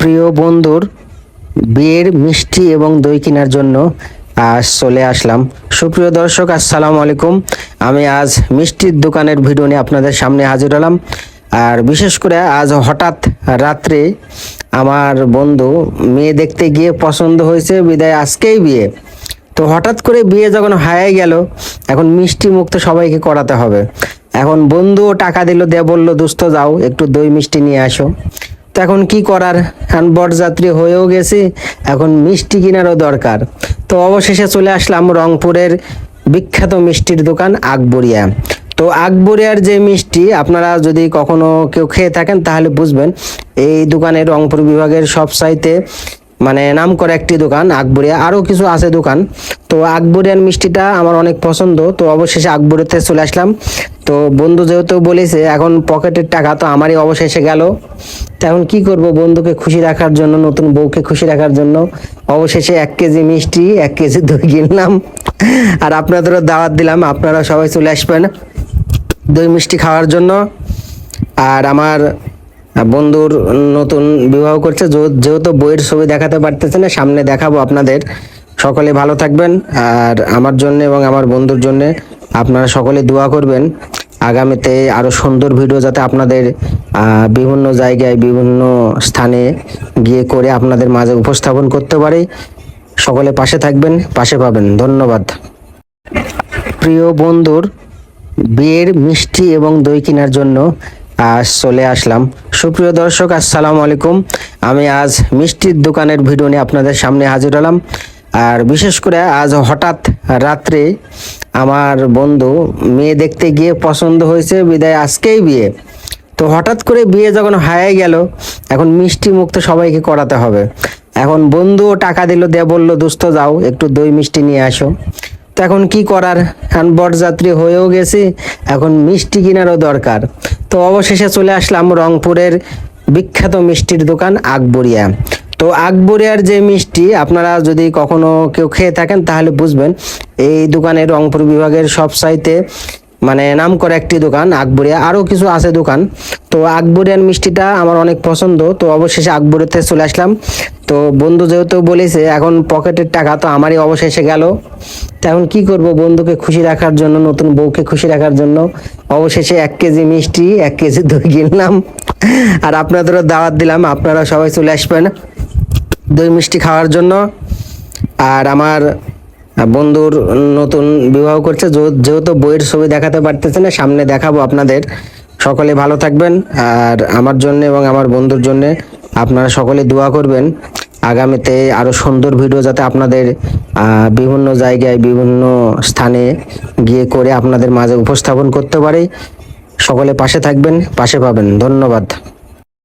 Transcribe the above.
প্রিয় বন্ধুর বিয়ের মিষ্টি এবং দই কেনার জন্য আজ চলে আসলাম। সুপ্রিয় দর্শক, আসসালামু আলাইকুম। আমি আজ মিষ্টির দোকানের ভিডিও নিয়ে আপনাদের সামনে হাজির হলাম। আর বিশেষ করে আজ হঠাৎ রাত্রে আমার বন্ধু মেয়ে দেখতে গিয়ে পছন্দ হয়েছে, বিদায় আজকেই বিয়ে। তো হঠাৎ করে বিয়ে যখন হারিয়ে গেল, এখন মিষ্টি মুক্ত সবাইকে করাতে হবে। এখন বন্ধুও টাকা দিল, দিয়ে বলল, দুস্থ, যাও, একটু দই মিষ্টি নিয়ে আসো। তো এখন কি করার? এখন বরযাত্রী হয়েও গেছি, এখন মিষ্টি কেনারও দরকার। তো অবশেষে চলে আসলাম রংপুরের বিখ্যাত মিষ্টির দোকান আকবরিয়া। তো আকবরিয়ার যে মিষ্টি, আপনারা যদি কখনো কেউ খেয়ে থাকেন, তাহলে বুঝবেন এই দোকানে রংপুর বিভাগের সব সাইতে মানে নাম করা একটি দোকান, আকবরিয়া। আরও কিছু আছে দোকান। তো আকবরিয়ার মিষ্টিটা আমার অনেক পছন্দ। তো অবশেষে আকবরিয়াতে চলে আসলাম। তো বন্ধু যেহেতু বলেছে, এখন পকেটের টাকা তো আমারই অবশেষে গেল। এখন কি করব বন্ধুকে খুশি রাখার জন্য, নতুন বউকে খুশি রাখার জন্য? অবশেষে এক কেজি মিষ্টি, এক কেজি দই কিনলাম। আর আপনাদেরও দাওয়াত দিলাম, আপনারা সবাই চলে আসবেন দই মিষ্টি খাওয়ার জন্য। আর আমার বন্ধুর নতুন বিবাহ করছে যেহ- যেহেতু বইয়ের ছবি দেখাতে পারতেছে না, সামনে দেখাবো আপনাদের। সকলে ভালো থাকবেন, আর আমার জন্য এবং আমার বন্ধুর জন্য আপনারা সকলে দোয়া করবেন। আগামীতে আরও সুন্দর ভিডিও যাতে আপনাদের বিভিন্ন জায়গায়, বিভিন্ন স্থানে গিয়ে করে আপনাদের মাঝে উপস্থাপন করতে পারি। সকলে পাশে থাকবেন, পাশে পাবেন। ধন্যবাদ। প্রিয় বন্ধুর, বিয়ের মিষ্টি এবং দই কেনার জন্য আজ চলে আসলাম। সুপ্রিয় দর্শক, আসসালামু আলাইকুম। আমি আজ মিষ্টির দোকানের ভিডিও নিয়ে আপনাদের সামনে হাজির হলাম। আর বিশেষ করে আজ হঠাৎ রাত্রে আমার বন্ধু মেয়ে দেখতে গিয়ে পছন্দ হয়েছে, বিদায় আজকেই বিয়ে। তো হঠাৎ করে বিয়ে যখন হারিয়ে গেল, এখন মিষ্টি মুখ তো সবাইকে করাতে হবে। এখন বন্ধুও টাকা দিল, দিয়ে বলল, দুস্থ, যাও, একটু দই মিষ্টি নিয়ে আসো। তো এখন কি করার? এখন বরযাত্রী হয়েও গেছি, এখন মিষ্টি কেনারও দরকার। তো অবশেষে চলে আসলাম রংপুরের বিখ্যাত মিষ্টির দোকান আকবরিয়া। তো আকবরিয়ার যে মিষ্টি, আপনারা যদি কখনো কেউ খেয়ে থাকেন, তাহলে বুঝবেন এই দোকানে রংপুর বিভাগের সব সাইতে মানে নাম করা একটি দোকান আকবরিয়া আরও কিছু আছে দোকান। তো আকবরিয়ার মিষ্টিটা আমার অনেক পছন্দ, তো অবশেষে আকবরিয়াতে চলে আসলাম। তো বন্ধু যেহেতু বলেছে, এখন পকেটের টাকা তো আমারই অবশেষে গেল। এখন কি করব, বন্ধুকে খুশি রাখার জন্য, নতুন বউকে খুশি রাখার জন্য অবশেষে এক কেজি মিষ্টি, এক কেজি দই কিনলাম। আর আপনাদেরও দাওয়াত দিলাম, আপনারা সবাই চলে আসবেন। দই মিষ্টি খাওয়ার জন্য। আর আমার বন্ধুর নতুন বিবাহ করছে যেহ- যেহেতু বইয়ের ছবি দেখাতে পারতেছে না, সামনে দেখাবো আপনাদের। সকলে ভালো থাকবেন, আর আমার জন্য এবং আমার বন্ধুর জন্য আপনারা সকলে দোয়া করবেন। আগামীতে আরও সুন্দর ভিডিও যাতে আপনাদের বিভিন্ন জায়গায়, বিভিন্ন স্থানে গিয়ে করে আপনাদের মাঝে উপস্থাপন করতে পারি। সকলে পাশে থাকবেন, পাশে পাবেন। ধন্যবাদ।